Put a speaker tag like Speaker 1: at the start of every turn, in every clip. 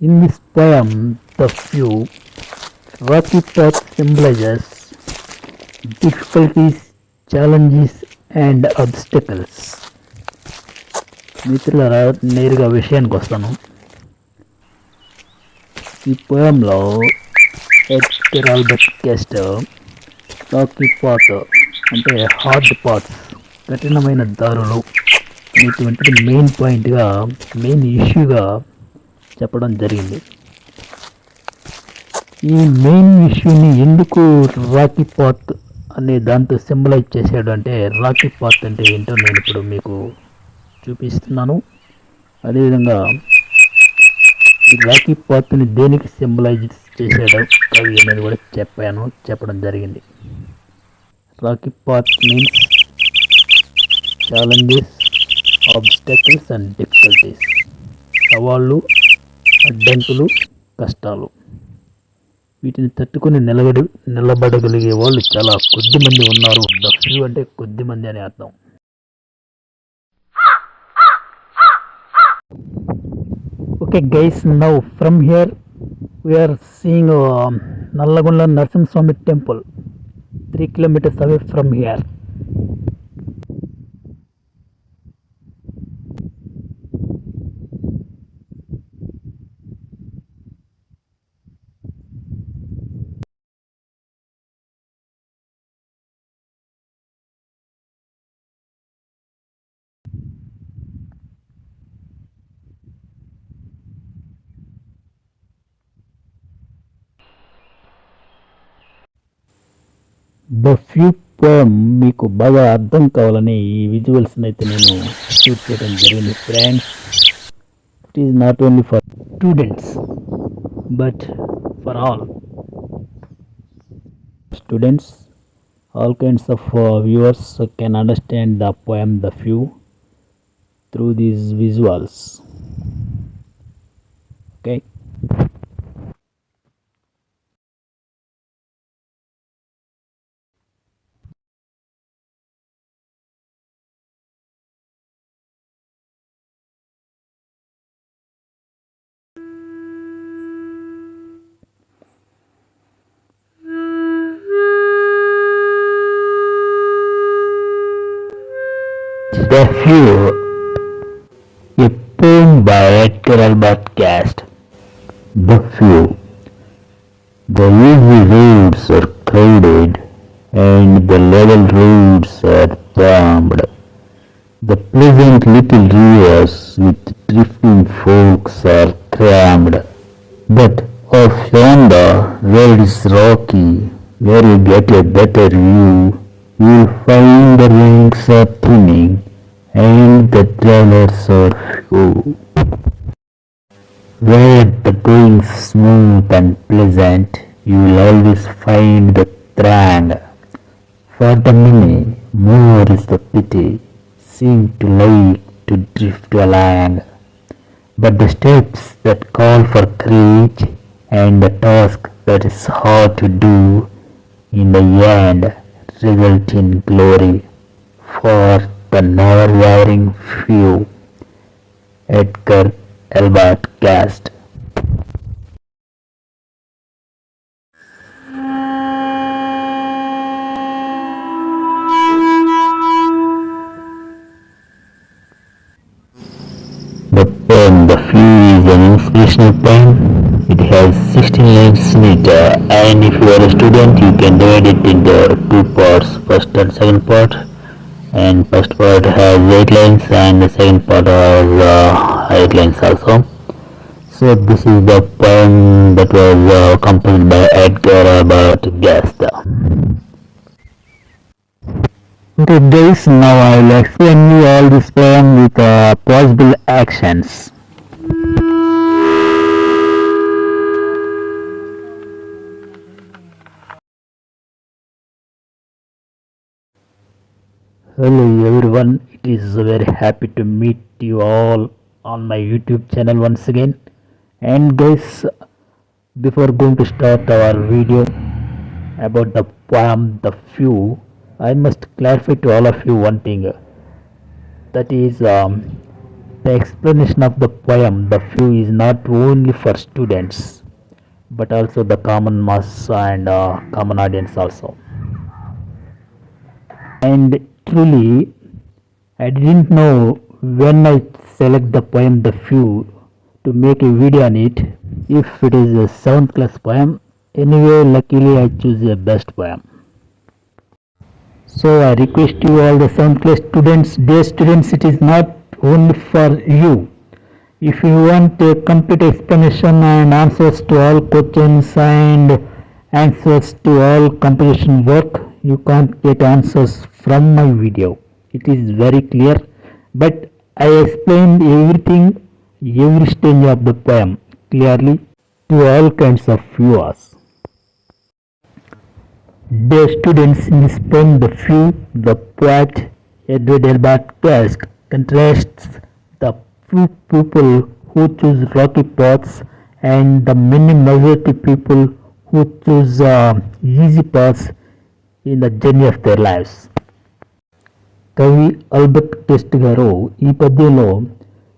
Speaker 1: In this poem, the few rocky path symbolizes difficulties, challenges, and obstacles. మిత్రులరా నేరుగా విషయానికి వస్తాను ఈ పోయంలో Edgar Albert Guest rocky path అంటే హార్డ్ పాత్ కఠినమైన దారులు అనేటువంటిది మెయిన్ పాయింట్గా మెయిన్ ఇష్యూగా చెప్పడం జరిగింది. ఈ మెయిన్ ఇష్యూని ఎందుకు రాకీ పాత్ అనే దాంతో సింబలైజ్ చేశాడు అంటే రాకీ పాత్ అంటే ఏంటో నేను ఇప్పుడు మీకు చూపిస్తున్నాను. అదేవిధంగా ఈ రాకీ పాత్ని దేనికి సింబలైజ్ చేశాడో కవి అనేది కూడా చెప్పాను చెప్పడం జరిగింది. Rocky path means challenges obstacles and difficulties సవాళ్ళు అడ్డంకులు కష్టాలు. వీటిని తట్టుకొని నిలబడి నిలబడగలిగే వాళ్ళు చాలా కొద్ది మంది ఉన్నారు. ద ఫ్యూ అంటే కొద్ది మంది అని అర్థం. Okay guys now from here we are seeing Nalgonda Narasimhaswamy temple three kilometres away from here the few poem మీకు బాగా అర్థం కావాలని ఈ విజువల్స్ని అయితే నేను షూట్ చేయడం జరిగింది friends it is not only for students but for all students all kinds of viewers can understand the poem the few through these visuals okay Few, a poem by Edgar Albert Cast. The Few. The easy roads are crowded and the level roads are trammed. The pleasant little rivers with drifting folks are crammed. But off yonder, where is rocky, where you get a better view, you'll find the ranks are thinning and the travelers are few. Where the going's smooth and pleasant, you'll always find the throng. For the many, more is the pity, seem to like to drift along. But the steps that call for courage and the task that is hard to do in the end result in glory for the never wearing few. Edgar Albert Cast. The poem The Few is an inspirational poem. It has 16 lines in it uh, and if you are a student you can divide it into two parts, first and second part and first part has 8 lines and the second part has uh, 8 lines also. So this is the poem that was uh, composed by Edgar Albert Guest. Okay guys, now I will explain you all this poem with uh, possible actions. Hello everyone, it is very happy to meet you all on my YouTube channel once again. And guys, Before going to start our video about the poem The Few, I must clarify to all of you one thing. That is, um, the explanation of the poem The Few is not only for students but also the common mass and uh, common audience also. And truly, I didn't know when I select the poem The Few to make a video on it if it is a 7th class poem. Anyway, luckily I choose the best poem. So I request you all the 7th class students, dear students, it is not only for you. If you want a complete explanation and answers to all questions and answers to all composition work, you can't get answers from my video. It is very clear, but I explained everything, every stage of the poem clearly to all kinds of viewers. Dear students, in the few, the poet Edward Elbert Cask contrasts the few people who choose rocky paths and the many majority people who choose uh, easy paths in the journey of their lives. కవి Albert Guest గారు ఈ పద్యంలో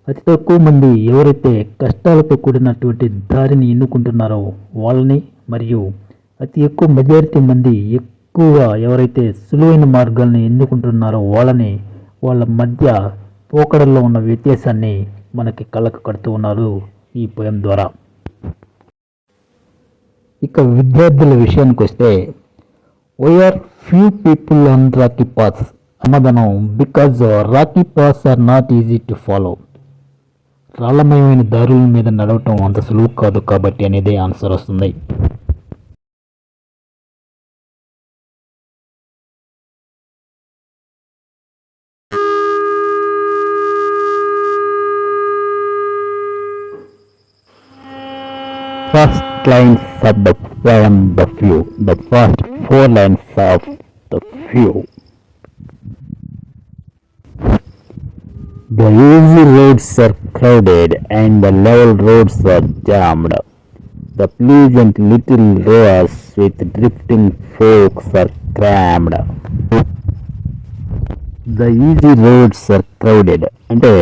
Speaker 1: అతి తక్కువ మంది ఎవరైతే కష్టాలతో కూడినటువంటి దారిని ఎన్నుకుంటున్నారో వాళ్ళని మరియు అతి ఎక్కువ మెజారిటీ మంది ఎక్కువగా ఎవరైతే సులువైన మార్గాల్ని ఎన్నుకుంటున్నారో వాళ్ళని వాళ్ళ మధ్య పోకడల్లో ఉన్న వ్యత్యాసాన్ని మనకి కళ్ళకు కడుతూ ఉన్నారు ఈ పోయం ద్వారా. ఇక విద్యార్థుల విషయానికి వస్తే we are few people on rocky paths అన్నదనం because rocky paths are not easy to follow రాళ్ళమయమైన దారుల మీద నడవటం అంత సులువు కాదు కాబట్టి అనేది ఆన్సర్ వస్తుంది first lines of the poem The Few, the first four lines of The Few. The easy roads are crowded and the level roads are jammed. The pleasant little rows with drifting forks are crammed. The easy roads are crowded. అంటే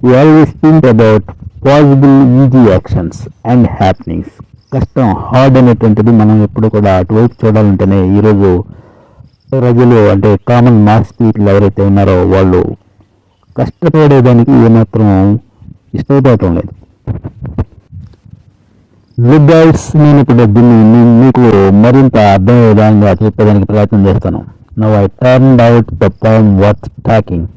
Speaker 1: we always think about possible easy actions and happenings కష్టం hard అనేటువంటిది మనం ఎప్పుడు కూడా అటువైపు చూడాలంటేనే ఈరోజు ప్రజలు అంటే కామన్ మాస్ పీపుల్ ఎవరైతే ఉన్నారో వాళ్ళు కష్టపడేదానికి ఏమాత్రం ఇష్టపడటం లేదు. లిబర్స్ నేను ఇప్పుడు దీన్ని మీకు మరింత అర్థమయ్యే విధంగా చెప్పేదానికి ప్రయత్నం చేస్తాను. Now I turn out the poem worth talking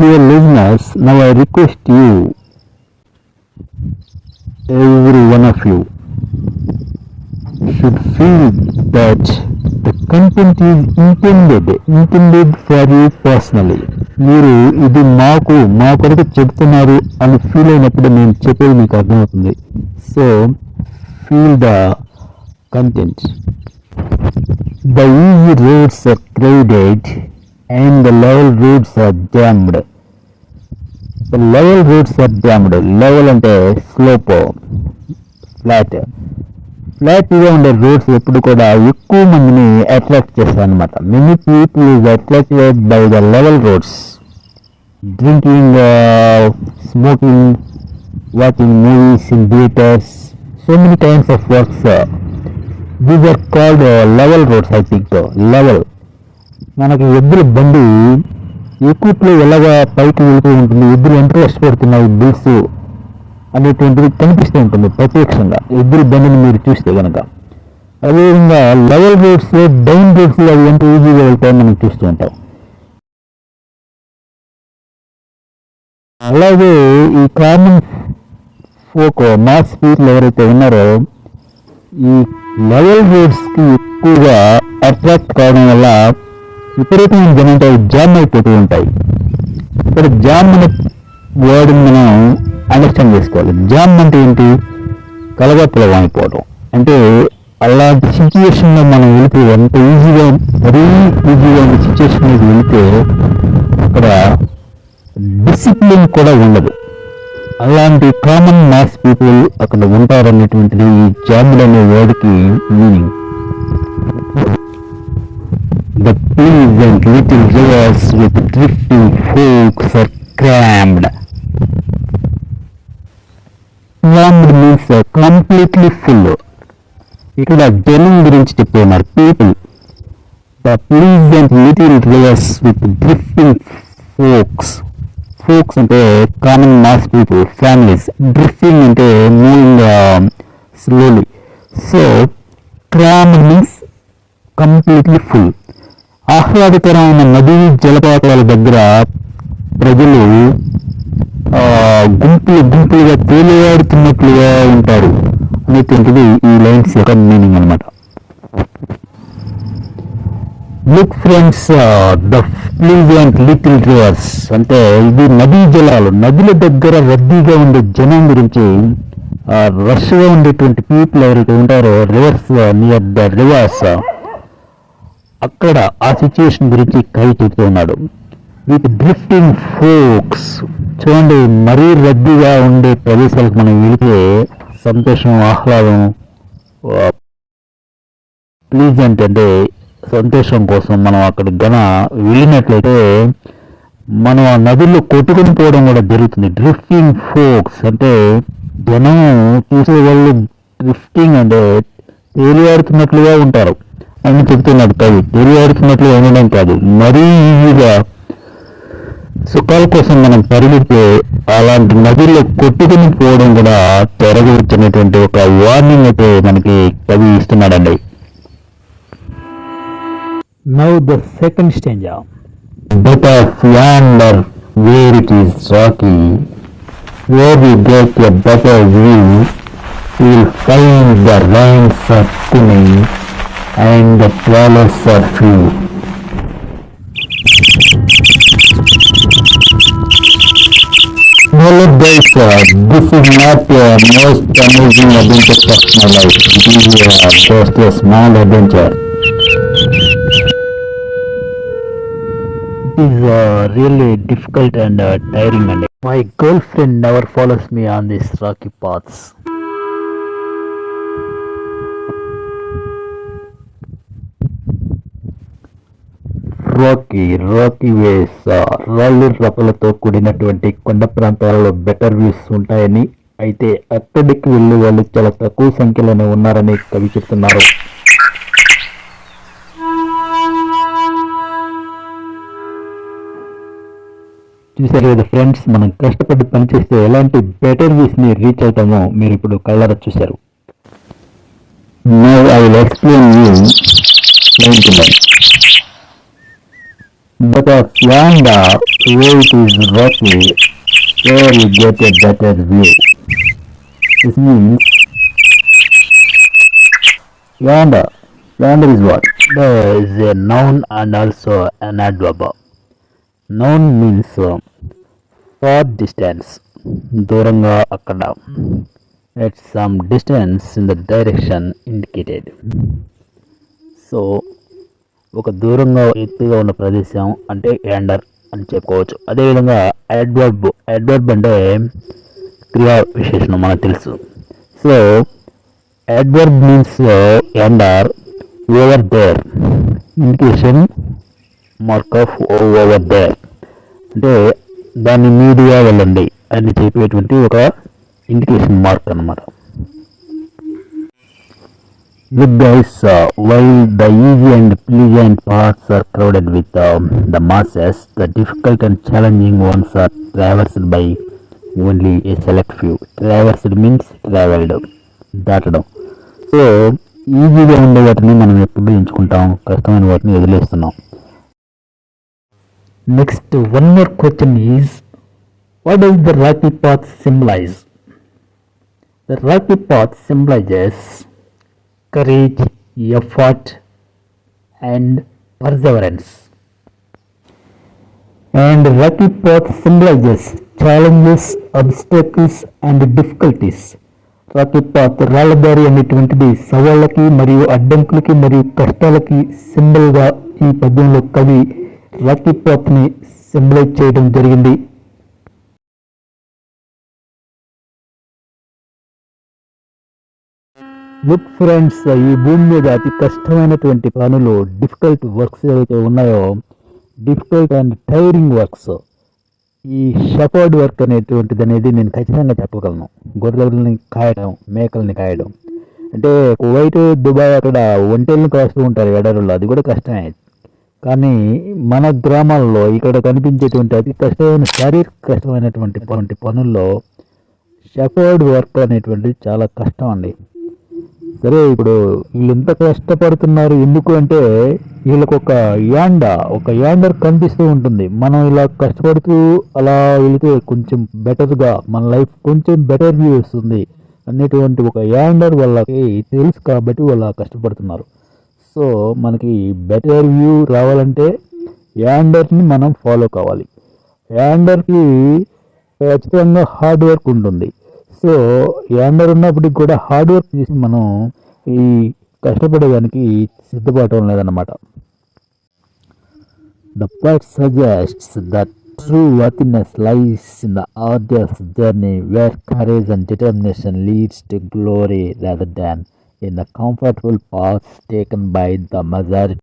Speaker 1: your listeners now I request you every one of you should feel that content content is intended intended for you personally మీరు ఇది మాకు మా కొరకు చెప్తున్నారు అని ఫీల్ అయినప్పుడు నేను చెప్పేది మీకు అర్థమవుతుంది. So feel the content the easy roads are crowded and the level roads are damned level roads are damned level అంటే స్లోప్ ఫ్లాట్ ఫ్లాట్గా ఉండే రోడ్స్ ఎప్పుడు కూడా ఎక్కువ మందిని అట్రాక్ట్ చేస్తాయి అనమాట many people is attracted by the level roads drinking smoking watching movies in theatres so many times of works these are called level roads I think level మనకి ఎద్దుల బండి ఎక్కువలో ఎలాగా పైకి వెళ్తూ ఉంటుంది ఎద్దులు ఇంట్రెస్ట్ పెడుతున్నాయి బిల్స్. అనేటువంటిది కనిపిస్తూ ఉంటుంది ప్రత్యక్షంగా. ఇద్దరు బండిని మీరు చూస్తే కనుక అదేవిధంగా లెవెల్ రోడ్స్ డౌన్ రోడ్స్ అవి ఎంత ఈజీగా వెళ్తాయని మనం చూస్తూ ఉంటాం. అలాగే ఈ కామన్ ఫోక్ మాస్ పీపుల్ ఎవరైతే ఉన్నారో ఈ లెవెల్ రోడ్స్కి ఎక్కువగా అట్రాక్ట్ కావడం వల్ల విపరీతమైన జనంతో జామ్ అయిపోతూ ఉంటాయి. ఇక్కడ జామ్ అనే వర్డ్ మనం అండర్స్టాండ్ చేసుకోవాలి. జామ్ అంటే ఏంటి? కలగప్పలం అయిపోవడం అంటే అలాంటి సిచ్యువేషన్లో మనం వెళితే ఎంత ఈజీగా మరీ ఈజీగా ఉన్న సిచ్యువేషన్లోకి వెళితే అక్కడ డిసిప్లిన్ కూడా ఉండదు. అలాంటి కామన్ మాస్ పీపుల్ అక్కడ ఉంటారనేటువంటిది ఈ జాబులు అనే వర్డ్కి meaning the please and little with with drifting folks are crammed means means completely full ఇక్కడ జనం గురించి చెప్తున్నారు people the pleasant little rivers with drifting folks folks అంటే common mass people families drifting అంటే moving slowly so cram means completely full ఆహ్లాదకరమైన నదీ జలపాతాల దగ్గర ప్రజలు గుంపులు గుంపులుగా తేలియాడుతున్నట్లుగా ఉంటారు. అనేటువంటిది ఈ లైన్స్ యొక్క మీనింగ్ అనమాట look friends the pleasant little rivers అంటే ఇది నదీ జలాలు. నదుల దగ్గర రద్దీగా ఉండే జనం గురించి రష్గా ఉండేటువంటి పీపుల్ ఎవరైతే ఉంటారో రివర్స్ నియర్ ద రివర్స్ అక్కడ ఆ సిచ్యువేషన్ గురించి కవి చెబుతూ ఉన్నాడు. విత్ డ్రిఫ్టింగ్ ఫోక్స్ చూడండి మరీ రద్దీగా ఉండే ప్రదేశాలకు మనం వెళితే సంతోషం ఆహ్లాదం ప్లీజ్ అంటే సంతోషం కోసం మనం అక్కడ గన వెళ్ళినట్లయితే మనం ఆ నదుల్లో కొట్టుకుని పోవడం కూడా జరుగుతుంది. డ్రిఫ్టింగ్ ఫోక్స్ అంటే జనం చూసే వాళ్ళు డ్రిఫ్టింగ్ అంటే తేలియాడుతున్నట్లుగా ఉంటారు. అని చెప్తున్నాడు కవి. తేలియాడుతున్నట్లుగా ఉండడం కాదు. మరీ ఈజీగా సుఖాల కోసం మనం తరిగితే అలాంటి నదిలో కొట్టుకుని పోవడం కూడా తొరగవచ్చినటువంటి ఒక వార్నింగ్ అయితే మనకి కవి ఇస్తున్నాడండి.
Speaker 2: Now the
Speaker 1: second stage but off yonder where it is rocky where you get a better view will find the rains of coming and the travellers of you Guys, uh, this is not uh, most amazing adventure of my life. Is uh, just a small adventure. It is uh, really difficult and uh, tiring my girlfriend never follows me on these rocky paths. Rocky rocky ways. రాళ్ళు రప్పలతో కూడినటువంటి కొండ ప్రాంతాలలో better views ఉంటాయని అయితే అక్కడికి వెళ్ళే వాళ్ళు చాలా తక్కువ సంఖ్యలోనే ఉన్నారని కవి చెప్తున్నారు. చూసారు కదా ఫ్రెండ్స్ మనం కష్టపడి పనిచేస్తే ఎలాంటి బెటర్ వ్యూస్ని రీచ్ అవుతామో మీరు ఇప్పుడు కళ్ళారా చూశారు. I I will explain you But a found out where it is rocky where you get a better view. This means yonder. Yonder is what? There is a noun and also an adverb. Noun means um, far distance. Duranga Akada. At some distance in the direction indicated. So ఒక దూరంగా ఎత్తుగా ఉన్న ప్రదేశం అంటే yonder అని చెప్పుకోవచ్చు. అదేవిధంగా adverb adverb అంటే క్రియా విశేషణం మనకు తెలుసు. So adverb means yonder over there indication mark of over there అంటే దాన్ని మీదుగా వెళ్ళండి అని చెప్పేటువంటి ఒక ఇండికేషన్ మార్క్ అన్నమాట. Look guys, uh, while the easy and pleasant parts are crowded with uh, the masses, the difficult and challenging ones are traversed by only a select few. Traversed means traveled, దాటడం so ఈజీగా ఉండే వాటిని మనం ఎప్పుడు ఎంచుకుంటాం కష్టమైన వాటిని వదిలేస్తున్నాం
Speaker 2: next one more question is what is the rocky path symbolise the rocky path symbolises courage effort and perseverance and rocky path symbolises challenges obstacles and difficulties rocky path రాళ్ళదారి అనేటువంటిది సవాళ్ళకి మరియు అడ్డంకులకి మరియు కష్టాలకి సింబల్గా ఈ పద్యంలో కవి రాకీ పాత్ని సింబలైజ్ చేయడం జరిగింది look friends ఈ భూమి మీద అతి కష్టమైనటువంటి పనులు డిఫికల్ట్ వర్క్స్ ఏవైతే ఉన్నాయో డిఫికల్ట్ అండ్ టైరింగ్ వర్క్స్ ఈ షఫర్డ్ వర్క్ అనేటువంటిది అనేది నేను ఖచ్చితంగా చెప్పగలను. గొర్రెలని కాయడం మేకల్ని కాయడం. అంటే కువైట్ దుబాయ్ అక్కడ ఒంటెల్ని కాస్తూ ఉంటారు ఎడరులో అది కూడా కష్టమే. కానీ మన గ్రామాల్లో ఇక్కడ కనిపించేటువంటి అతి కష్టమైన శారీరక కష్టమైనటువంటి పనుల్లో షఫర్డ్ వర్క్ అనేటువంటిది చాలా కష్టం అండి. సరే ఇప్పుడు వీళ్ళు ఎంత కష్టపడుతున్నారు? ఎందుకు అంటే వీళ్ళకు ఒక యాండ ఒక యాండర్ కనిపిస్తూ ఉంటుంది. మనం ఇలా కష్టపడుతూ అలా వెళితే కొంచెం బెటర్గా మన లైఫ్ కొంచెం బెటర్ వ్యూ వస్తుంది అనేటువంటి ఒక యాండర్ వాళ్ళకి తెలుసు కాబట్టి వాళ్ళు అలా కష్టపడుతున్నారు. సో మనకి బెటర్ వ్యూ రావాలంటే యాండర్ని మనం ఫాలో కావాలి. యాండర్కి ఖచ్చితంగా హార్డ్ వర్క్ ఉంటుంది. సో యాండర్ ఉన్నప్పటికి కూడా హార్డ్ వర్క్ చేసి మనం ఈ కష్టపడేదానికి సిద్ధపడటం లేదన్నమాట. The part suggests that true worthiness lies in the arduous journey where courage and determination leads to glory rather than in the comfortable paths taken by the majority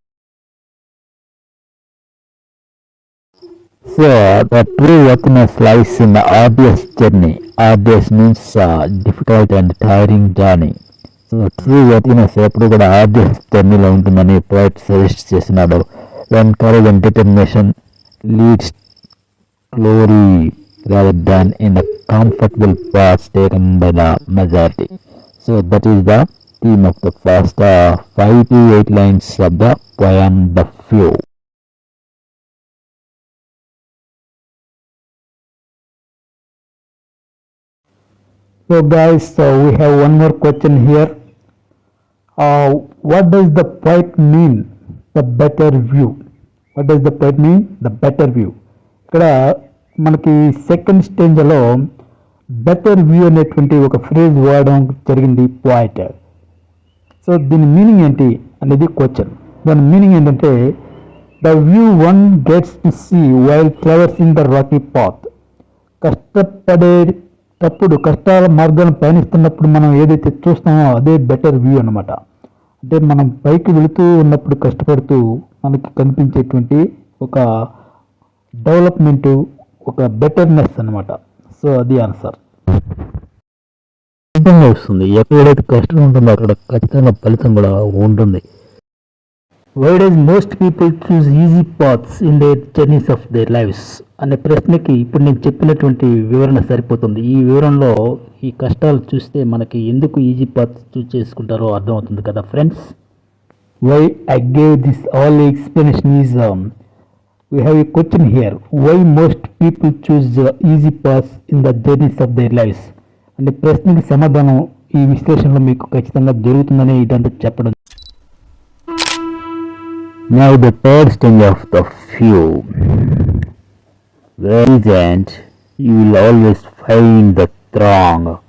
Speaker 2: So the true worthiness lies in the arduous journey. Arduous means uh, difficult and tiring journey. So true worthiness ఎప్పుడు కూడా arduous జర్నీలో ఉంటుందని poet suggest చేసినాడు when courage and determination leads glory rather than in the comfortable paths taken by the majority so that is the theme of the first five to eight lines of the poem the few So guys, so we have one more question here. Uh, what does the poet mean? The better view. What does the poet mean? The better view. ఇక్కడ మనకి second స్టేజ్లో better view అనేటువంటి ఒక phrase వాడడం జరిగింది point so దీని meaning ఏంటి అనేది క్వశ్చన్ దాని మీనింగ్ ఏంటంటే the view one gets to see while traversing the rocky path తప్పుడు కష్టాల మార్గాన్ని పయనిస్తున్నప్పుడు మనం ఏదైతే చూస్తామో అదే బెటర్ వ్యూ అనమాట అంటే మనం పైకి వెళుతూ ఉన్నప్పుడు కష్టపడుతూ మనకి కనిపించేటువంటి ఒక డెవలప్మెంట్ ఒక బెటర్నెస్ అనమాట సో అది ఆన్సర్ ఖచ్చితంగా వస్తుంది ఎక్కడైతే కష్టం ఉంటుందో అక్కడ ఖచ్చితంగా ఫలితం కూడా ఉంటుంది. Why does most people choose easy paths in their journeys of their lifes అనే ప్రశ్నకి ఇప్పుడు నేను చెప్పినటువంటి వివరణ సరిపోతుంది. ఈ వివరణలో ఈ కష్టాలు చూస్తే మనకి ఎందుకు ఈజీ పాత్ చూస్ చేసుకుంటారో అర్థమవుతుంది కదా friends why I gave this all explanation is we have a question here why most people choose easy paths in the journeys of their lifes అంటే ప్రశ్నకి సమాధానం ఈ విశ్లేషణలో మీకు ఖచ్చితంగా దొరుకుతుందని ఇదంతా చెప్పడం Now the stage of the is and you will always find the throng.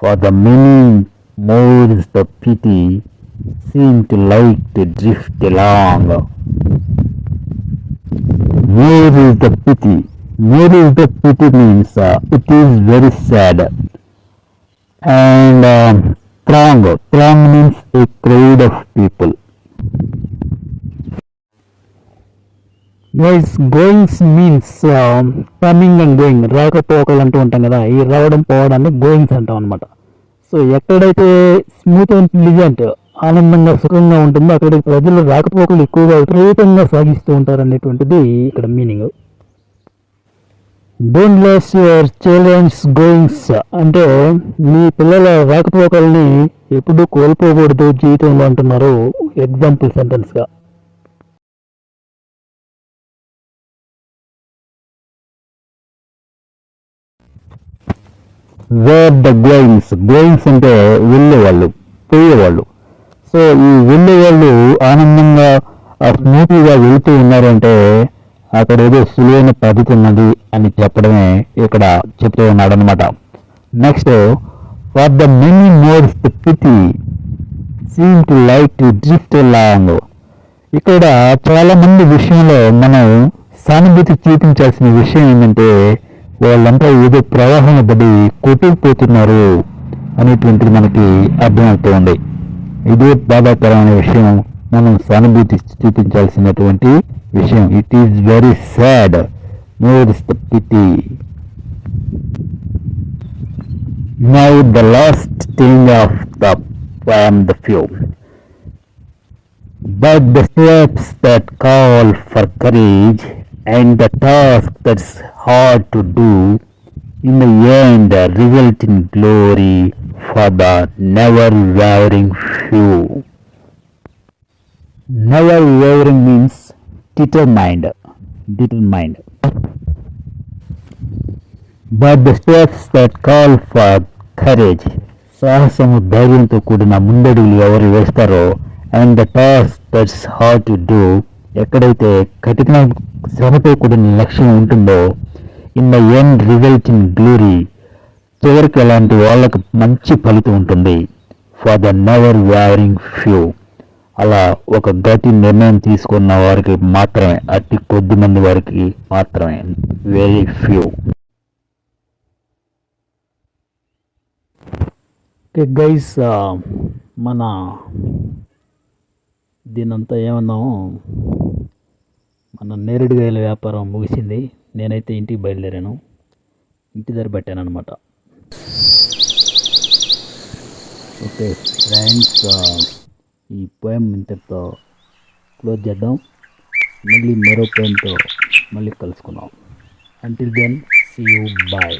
Speaker 2: For the many more is the pity, seem to like to drift along. Where is the pity. Where is the pity means uh, it is very sad. And um, throng. Throng means a crowd of people. Guys goings means coming and going రాకపోకలు అంటూ ఉంటాం కదా ఈ రావడం పోవడాన్ని goings అంటాం అనమాట so ఎక్కడైతే smooth and ప్లిజెంట్ ఆనందంగా సుఖంగా ఉంటుందో అక్కడ ప్రజలు రాకపోకలు ఎక్కువగా విపరీతంగా సాగిస్తూ ఉంటారు అనేటువంటిది ఇక్కడ meaning don't less your childrens goings అంటే మీ పిల్లల రాకపోకల్ని ఎప్పుడూ కోల్పోకూడదు జీవితంలో అంటున్నారు. ఎగ్జాంపుల్ సెంటెన్స్గా వేర్ ద గోయింగ్స్ గోయింగ్స్ అంటే వెళ్ళేవాళ్ళు పోయేవాళ్ళు సో ఈ వెళ్ళేవాళ్ళు ఆనందంగా స్మూత్గా వెళ్తూ ఉన్నారంటే అక్కడ ఏదో సులువైన పద్ధతి ఉన్నది అని చెప్పడమే ఇక్కడ చెప్తూ ఉన్నాడు అనమాట next for the many more's the pity seem to like to drift long ఇక్కడ చాలామంది విషయంలో మనం సానుభూతి చూపించాల్సిన విషయం ఏంటంటే వాళ్ళంతా ఏదో ప్రవాహం పడి కొట్టుకుపోతున్నారు
Speaker 1: అనేటువంటిది మనకి అర్థమవుతుంది ఇదే బాధాకరమైన విషయం మనం సానుభూతి చూపించాల్సినటువంటి విషయం. It is very sad more now the pity Now of last thing of the poem, the few. But the steps that call for courage and the task that's hard to do in the end result in glory for the never wavering few. Never wavering means determined, determined. But the steps that call for courage సాహసము ధైర్యంతో కూడిన ముందడుగులు ఎవరు వేస్తారో and the task that's hard to do ఎక్కడైతే కఠిన శ్రమతో కూడిన లక్ష్యం ఉంటుందో in the end result in glory. చివరికి అలాంటి వాళ్ళకు మంచి ఫలితం ఉంటుంది. For the never wavering few అలా ఒక గతి నిర్ణయం తీసుకున్న వారికి మాత్రమే అతి కొద్ది మంది వారికి మాత్రమే. వెరీ ఫ్యూ
Speaker 2: గైస్ మన దీనంతా ఏమన్నాము మన నేరేడుగాయల వ్యాపారం ముగిసింది. నేనైతే ఇంటికి బయలుదేరాను. ఇంటి దగ్గర పెట్టాను అనమాట ఓకే ఫ్రెండ్స్ ఈ పోయం ఇంతటితో క్లోజ్ చేద్దాం. మళ్ళీ మరో పోయంతో మళ్ళీ కలుసుకుందాం. Until then see you bye